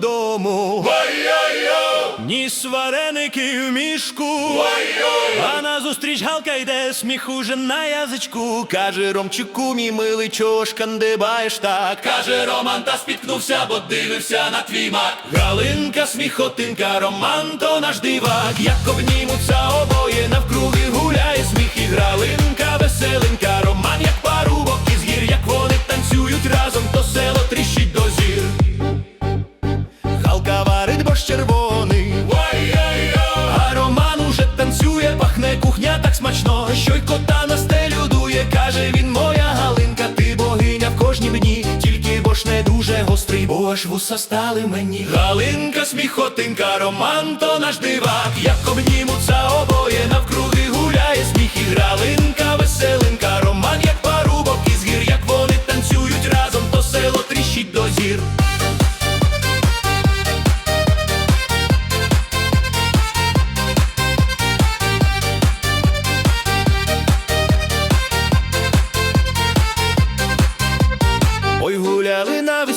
додому. Ніс вареники в мішку, а назустріч галка йде, сміх уже на язичку. Каже Ромчику, мій милий, чого ж кандибаєш так? Каже Роман, та спіткнувся, бо дивився на твій мак. Галинка, сміхотинка, Роман, то наш дивак, як обнімуться обоє, навкруги смачно, що й кота на стелю дує, каже він, моя Галинка, ти богиня в кожнім дні, тільки бо ж не дуже гострий, бо аж вуса стали мені. Галинка, сміхотинка, Роман, то наш дивак, як обнімуться обоє, навкруги гуляє сміх. І гралинка, веселинка, Роман, як парубок із гір, як вони танцюють разом, то село тріщить до зір.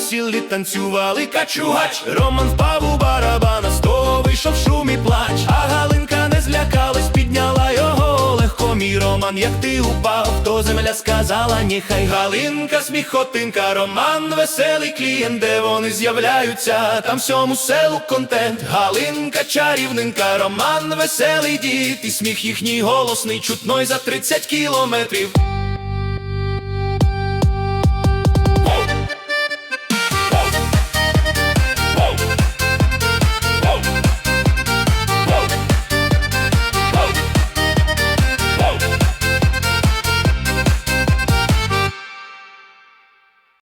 Весіллі, танцювали качугач. Роман впав у барабана, з того вийшов шум і плач. А Галинка не злякалась, підняла його легко. Мій Роман, як ти упав, то земля сказала, нехай Галинка, сміхотинка, Роман, веселий клієнт, де вони з'являються, там всьому селу контент Галинка, чарівнинка, Роман, веселий дід І сміх їхній голосний, чутно й за 30 кілометрів